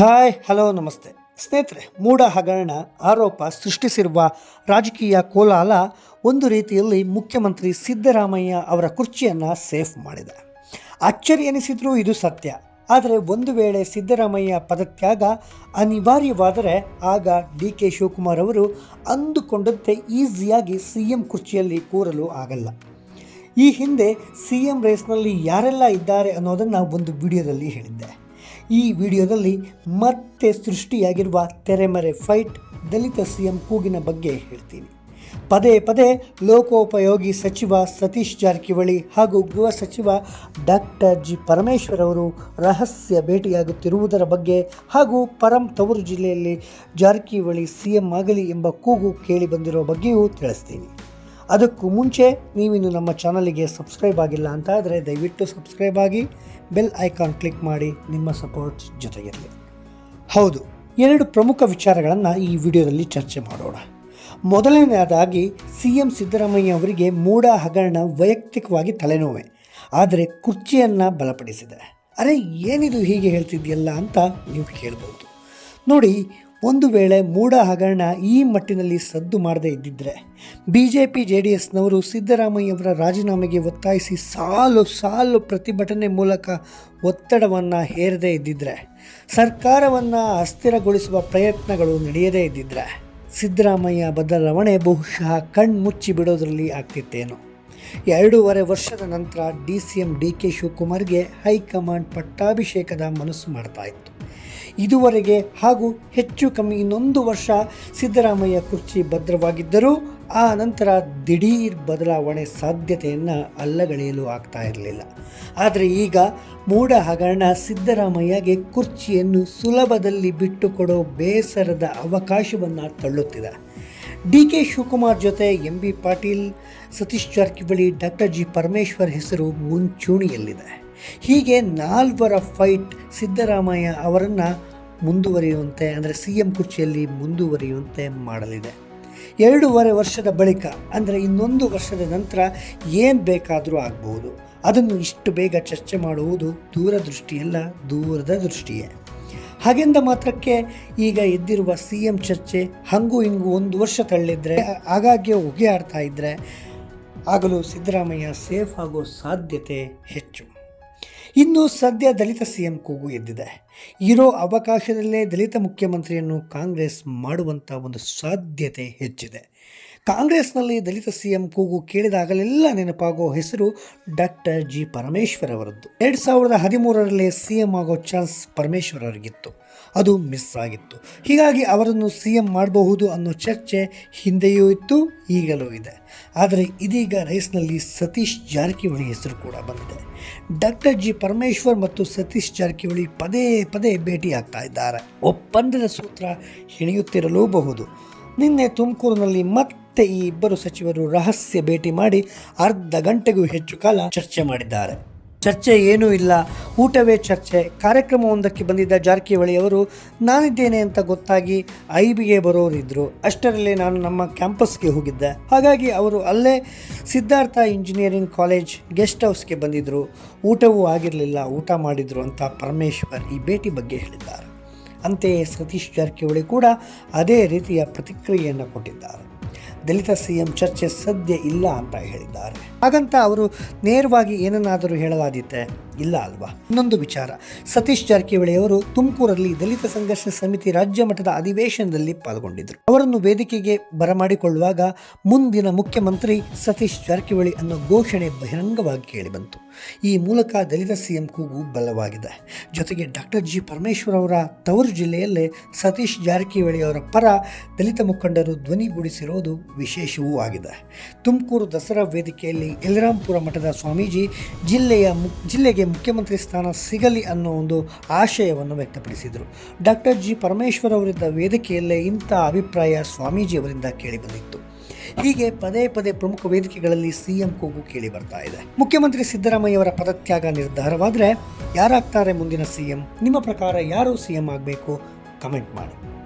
Hi, hello, ನಮಸ್ತೆ. ಸ್ನೇಹಿತರೆ, ಮೂಢ ಹಗರಣ ಆರೋಪ ಸೃಷ್ಟಿಸಿರುವ ರಾಜಕೀಯ ಕೋಲಾಲ ಒಂದು ರೀತಿಯಲ್ಲಿ ಮುಖ್ಯಮಂತ್ರಿ ಸಿದ್ದರಾಮಯ್ಯ ಅವರ ಕುರ್ಚಿಯನ್ನು ಸೇಫ್ ಮಾಡಿದೆ. ಅಚ್ಚರಿ ಎನಿಸಿದ್ರೂ ಇದು ಸತ್ಯ. ಆದರೆ ಒಂದು ವೇಳೆ ಸಿದ್ದರಾಮಯ್ಯ ಪದತ್ಯಾಗ ಅನಿವಾರ್ಯವಾದರೆ ಆಗ ಡಿ ಕೆ ಶಿವಕುಮಾರ್ ಅವರು ಅಂದುಕೊಂಡಂತೆ ಈಸಿಯಾಗಿ ಸಿ ಎಂ ಕುರ್ಚಿಯಲ್ಲಿ ಕೂರಲು ಆಗಲ್ಲ. ಈ ಹಿಂದೆ ಸಿ ಎಂ ರೇಸ್ನಲ್ಲಿ ಯಾರೆಲ್ಲ ಇದ್ದಾರೆ ಅನ್ನೋದನ್ನು ಒಂದು ವಿಡಿಯೋದಲ್ಲಿ ಹೇಳಿದ್ದೆ. ಈ ವಿಡಿಯೋದಲ್ಲಿ ಮತ್ತೆ ಸೃಷ್ಟಿಯಾಗಿರುವ ತೆರೆಮರೆ ಫೈಟ್ ದಲಿತ ಸಿ ಎಂ ಕೂಗಿನ ಬಗ್ಗೆ ಹೇಳ್ತೀನಿ. ಪದೇ ಪದೇ ಲೋಕೋಪಯೋಗಿ ಸಚಿವ ಸತೀಶ್ ಜಾರಕಿಹೊಳಿ ಹಾಗೂ ಗೃಹ ಸಚಿವ ಡಾಕ್ಟರ್ ಜಿ ಪರಮೇಶ್ವರ್ ಅವರು ರಹಸ್ಯ ಭೇಟಿಯಾಗುತ್ತಿರುವುದರ ಬಗ್ಗೆ ಹಾಗೂ ಪರಂ ತವರು ಜಿಲ್ಲೆಯಲ್ಲಿ ಜಾರಕಿಹೊಳಿ ಸಿ ಎಂ ಆಗಲಿ ಎಂಬ ಕೂಗು ಕೇಳಿಬಂದಿರುವ ಬಗ್ಗೆಯೂ ತಿಳಿಸ್ತೀನಿ. ಅದಕ್ಕೂ ಮುಂಚೆ ನೀವಿನ್ನು ನಮ್ಮ ಚಾನಲಿಗೆ ಸಬ್ಸ್ಕ್ರೈಬ್ ಆಗಿಲ್ಲ ಅಂತ ಆದರೆ ದಯವಿಟ್ಟು ಸಬ್ಸ್ಕ್ರೈಬ್ ಆಗಿ ಬೆಲ್ ಐಕಾನ್ ಕ್ಲಿಕ್ ಮಾಡಿ ನಿಮ್ಮ ಸಪೋರ್ಟ್ ಜೊತೆಗಿರಲಿ ಹೌದು, ಎರಡು ಪ್ರಮುಖ ವಿಚಾರಗಳನ್ನು ಈ ವಿಡಿಯೋದಲ್ಲಿ ಚರ್ಚೆ ಮಾಡೋಣ. ಮೊದಲನೆಯದಾಗಿ ಸಿ ಎಂ ಸಿದ್ದರಾಮಯ್ಯ ಅವರಿಗೆ ಮೂಢ ಹಗರಣ ವೈಯಕ್ತಿಕವಾಗಿ ತಲೆನೋವೆ, ಆದರೆ ಕುರ್ಚಿಯನ್ನು ಬಲಪಡಿಸಿದೆ. ಅರೆ, ಏನಿದು ಹೀಗೆ ಹೇಳ್ತಿದ್ಯಲ್ಲ ಅಂತ ನೀವು ಕೇಳ್ಬೋದು. ನೋಡಿ ಒಂದು ವೇಳೆ ಮೂಢ ಹಗರಣ ಈ ಮಟ್ಟಿನಲ್ಲಿ ಸದ್ದು ಮಾಡದೇ ಇದ್ದಿದ್ದರೆ B J P J D ಎಸ್ನವರು ಸಿದ್ದರಾಮಯ್ಯವರ ರಾಜೀನಾಮೆಗೆ ಒತ್ತಾಯಿಸಿ ಸಾಲು ಸಾಲು ಪ್ರತಿಭಟನೆ ಮೂಲಕ ಒತ್ತಡವನ್ನು ಹೇರದೇ ಇದ್ದಿದ್ದರೆ ಸರ್ಕಾರವನ್ನು ಅಸ್ಥಿರಗೊಳಿಸುವ ಪ್ರಯತ್ನಗಳು ನಡೆಯದೇ ಇದ್ದಿದ್ದರೆ ಸಿದ್ದರಾಮಯ್ಯ ಬದಲಾವಣೆ ಬಹುಶಃ ಕಣ್ಮುಚ್ಚಿ ಬಿಡೋದರಲ್ಲಿ ಆಗ್ತಿತ್ತೇನು. ಎರಡೂವರೆ ವರ್ಷದ ನಂತರ D C M D K ಶಿವಕುಮಾರ್ಗೆ high command ಪಟ್ಟಾಭಿಷೇಕದ ಮನಸ್ಸು ಮಾಡ್ತಾ ಇತ್ತು. ಇದುವರೆಗೆ ಹಾಗೂ ಹೆಚ್ಚು ಕಮ್ಮಿ ಇನ್ನೊಂದು ವರ್ಷ ಸಿದ್ದರಾಮಯ್ಯ ಕುರ್ಚಿ ಭದ್ರವಾಗಿದ್ದರೂ ಆ ನಂತರ ದಿಢೀರ್ ಬದಲಾವಣೆ ಸಾಧ್ಯತೆಯನ್ನು ಅಲ್ಲಗಳೆಯಲು ಆಗ್ತಾ ಇರಲಿಲ್ಲ. ಆದರೆ ಈಗ ಮೂಡ ಹಗರಣ ಸಿದ್ದರಾಮಯ್ಯಗೆ ಕುರ್ಚಿಯನ್ನು ಸುಲಭದಲ್ಲಿ ಬಿಟ್ಟುಕೊಡೋ ಬೇಸರದ ಅವಕಾಶವನ್ನು ತಳ್ಳುತ್ತಿದೆ. ಡಿ ಕೆ ಶಿವಕುಮಾರ್ ಜೊತೆ M B Patil, Satish Jarkiholi, doctor G. Parameshwar ಹೆಸರು ಮುಂಚೂಣಿಯಲ್ಲಿದೆ. ಹೀಗೆ ನಾಲ್ವರ ಫೈಟ್ ಸಿದ್ದರಾಮಯ್ಯ ಅವರನ್ನು ಮುಂದುವರಿಯುವಂತೆ, ಅಂದರೆ ಸಿ ಎಂ ಕುರ್ಚಿಯಲ್ಲಿ ಮುಂದುವರಿಯುವಂತೆ ಮಾಡಲಿದೆ. ಎರಡೂವರೆ ವರ್ಷದ ಬಳಿಕ, ಅಂದರೆ ಇನ್ನೊಂದು ವರ್ಷದ ನಂತರ ಏನು ಬೇಕಾದರೂ ಆಗ್ಬೋದು. ಅದನ್ನು ಇಷ್ಟು ಬೇಗ ಚರ್ಚೆ ಮಾಡುವುದು ದೂರದೃಷ್ಟಿಯಲ್ಲ, ದೂರದ ದೃಷ್ಟಿಯೇ. ಹಾಗೆಂದ ಮಾತ್ರಕ್ಕೆ ಈಗ ಎದ್ದಿರುವ ಸಿ ಎಂ ಚರ್ಚೆ ಹಂಗೂ ಹಿಂಗೂ ಒಂದು ವರ್ಷ ತಳ್ಳಿದ್ರೆ, ಆಗಾಗ್ಗೆ ಹೊಗೆ ಆಡ್ತಾ ಇದ್ದರೆ ಆಗಲೂ ಸಿದ್ದರಾಮಯ್ಯ ಸೇಫ್ ಆಗೋ ಸಾಧ್ಯತೆ ಹೆಚ್ಚು. ಇನ್ನು ಸದ್ಯ ದಲಿತ ಸಿಎಂ ಕೂಗು ಎದ್ದಿದೆ. ಇರೋ ಅವಕಾಶದಲ್ಲೇ ದಲಿತ ಮುಖ್ಯಮಂತ್ರಿಯನ್ನು ಕಾಂಗ್ರೆಸ್ ಮಾಡುವಂಥ ಒಂದು ಸಾಧ್ಯತೆ ಹೆಚ್ಚಿದೆ. ಕಾಂಗ್ರೆಸ್ನಲ್ಲಿ ದಲಿತ ಸಿಎಂ ಕೂಗು ಕೇಳಿದಾಗಲೆಲ್ಲ ನೆನಪಾಗೋ ಹೆಸರು ಡಾಕ್ಟರ್ ಜಿ ಪರಮೇಶ್ವರ್ ಅವರದ್ದು. ಎರಡು ಸಾವಿರದ ಹದಿಮೂರರಲ್ಲಿ ಸಿಎಂ ಆಗೋ ಚಾನ್ಸ್ ಪರಮೇಶ್ವರ್ ಅವರಿಗಿತ್ತು. ಅದು ಮಿಸ್ ಆಗಿತ್ತು. ಹೀಗಾಗಿ ಅವರನ್ನು ಸಿ ಎಂ ಮಾಡಬಹುದು ಅನ್ನೋ ಚರ್ಚೆ ಹಿಂದೆಯೂ ಇತ್ತು, ಈಗಲೂ ಇದೆ. ಆದರೆ ಇದೀಗ ರೇಸ್ನಲ್ಲಿ ಸತೀಶ್ ಜಾರಕಿಹೊಳಿ ಹೆಸರು ಕೂಡ ಬಂದಿದೆ. ಡಾಕ್ಟರ್ ಜಿ ಪರಮೇಶ್ವರ್ ಮತ್ತು ಸತೀಶ್ ಜಾರಕಿಹೊಳಿ ಪದೇ ಪದೇ ಭೇಟಿಯಾಗ್ತಾ ಇದ್ದಾರೆ. ಒಪ್ಪಂದದ ಸೂತ್ರ ಹೆಣೆಯುತ್ತಿರಲೂಬಹುದು. ನಿನ್ನೆ ತುಮಕೂರಿನಲ್ಲಿ ಮತ್ತೆ ಈ ಇಬ್ಬರು ಸಚಿವರು ರಹಸ್ಯ ಭೇಟಿ ಮಾಡಿ ಅರ್ಧ ಗಂಟೆಗೂ ಹೆಚ್ಚು ಕಾಲ ಚರ್ಚೆ ಮಾಡಿದ್ದಾರೆ. ಚರ್ಚೆ ಏನೂ ಇಲ್ಲ. ಊಟವೇ ಚರ್ಚೆ. ಕಾರ್ಯಕ್ರಮವೊಂದಕ್ಕೆ ಬಂದಿದ್ದ ಜಾರಕಿಹೊಳಿ ಅವರು, ನಾನಿದ್ದೇನೆ ಅಂತ ಗೊತ್ತಾಗಿ ಐಬಿಗೆ ಬಿಗೆ ಬರೋರಿದ್ದರು ಅಷ್ಟರಲ್ಲೇ ನಾನು ನಮ್ಮ ಕ್ಯಾಂಪಸ್ಗೆ ಹೋಗಿದ್ದೆ. ಹಾಗಾಗಿ ಅವರು ಅಲ್ಲೇ ಸಿದ್ಧಾರ್ಥ ಇಂಜಿನಿಯರಿಂಗ್ ಕಾಲೇಜ್ ಗೆಸ್ಟ್ ಹೌಸ್ಗೆ ಬಂದಿದ್ದರು ಊಟವೂ ಆಗಿರಲಿಲ್ಲ, ಊಟ ಮಾಡಿದರು ಅಂತ ಪರಮೇಶ್ವರ್ ಈ ಭೇಟಿ ಬಗ್ಗೆ ಹೇಳಿದ್ದಾರೆ. ಅಂತೆಯೇ ಸತೀಶ್ ಜಾರಕಿಹೊಳಿ ಕೂಡ ಅದೇ ರೀತಿಯ ಪ್ರತಿಕ್ರಿಯೆಯನ್ನು ಕೊಟ್ಟಿದ್ದಾರೆ. ದಲಿತ ಸಿ ಎಂ ಚರ್ಚೆ ಸದ್ಯ ಇಲ್ಲ ಅಂತ ಹೇಳಿದ್ದಾರೆ. ಹಾಗಂತ ಅವರು ನೇರವಾಗಿ ಏನನ್ನಾದರೂ ಹೇಳಲಾದೀತೆ ಇಲ್ಲ ಅಲ್ವಾ? ಇನ್ನೊಂದು ವಿಚಾರ. ಸತೀಶ್ ಜಾರಕಿಹೊಳಿ ಅವರು ತುಮಕೂರಲ್ಲಿ ದಲಿತ ಸಂಘರ್ಷ ಸಮಿತಿ ರಾಜ್ಯ ಮಟ್ಟದ ಅಧಿವೇಶನದಲ್ಲಿ ಪಾಲ್ಗೊಂಡಿದ್ದರು ಅವರನ್ನು ವೇದಿಕೆಗೆ ಬರಮಾಡಿಕೊಳ್ಳುವಾಗ ಮುಂದಿನ ಮುಖ್ಯಮಂತ್ರಿ ಸತೀಶ್ ಜಾರಕಿಹೊಳಿ ಅನ್ನೋ ಘೋಷಣೆ ಬಹಿರಂಗವಾಗಿ ಕೇಳಿಬಂತು. ಈ ಮೂಲಕ ದಲಿತ ಸಿಎಂ ಕೂಗು ಬಲವಾಗಿದೆ. ಜೊತೆಗೆ ಡಾಕ್ಟರ್ ಜಿ ಪರಮೇಶ್ವರ್ ಅವರ ತವರು ಜಿಲ್ಲೆಯಲ್ಲೇ ಸತೀಶ್ ಜಾರಕಿಹೊಳಿ ಅವರ ಪರ ದಲಿತ ಮುಖಂಡರು ಧ್ವನಿಗೂಡಿಸಿರೋದು ವಿಶೇಷವೂ ಆಗಿದೆ. ತುಮಕೂರು ದಸರಾ ವೇದಿಕೆಯಲ್ಲಿ ಯಲರಾಂಪುರ ಮಠದ ಸ್ವಾಮೀಜಿ ಜಿಲ್ಲೆಯ ಮು, ಜಿಲ್ಲೆಗೆ ಮುಖ್ಯಮಂತ್ರಿ ಸ್ಥಾನ ಸಿಗಲಿ ಅನ್ನೋ ಒಂದು ಆಶಯವನ್ನು ವ್ಯಕ್ತಪಡಿಸಿದರು. ಡಾಕ್ಟರ್ ಜಿ ಪರಮೇಶ್ವರ್ ಅವರಿದ್ದ ವೇದಿಕೆಯಲ್ಲೇ ಇಂಥ ಅಭಿಪ್ರಾಯ ಸ್ವಾಮೀಜಿಯವರಿಂದ ಕೇಳಿಬಂದಿತ್ತು ಹೀಗೆ ಪದೇ ಪದೇ ಪ್ರಮುಖ ವೇದಿಕೆಗಳಲ್ಲಿ ಸಿಎಂ ಕೂಗು ಕೇಳಿ ಬರ್ತಾ ಇದೆ. ಮುಖ್ಯಮಂತ್ರಿ ಸಿದ್ದರಾಮಯ್ಯ ಅವರ ಪದತ್ಯಾಗ ನಿರ್ಧಾರವಾದರೆ ಯಾರಾಗ್ತಾರೆ ಮುಂದಿನ ಸಿಎಂ? ನಿಮ್ಮ ಪ್ರಕಾರ ಯಾರು ಸಿಎಂ ಆಗಬೇಕು? ಕಮೆಂಟ್ ಮಾಡಿ.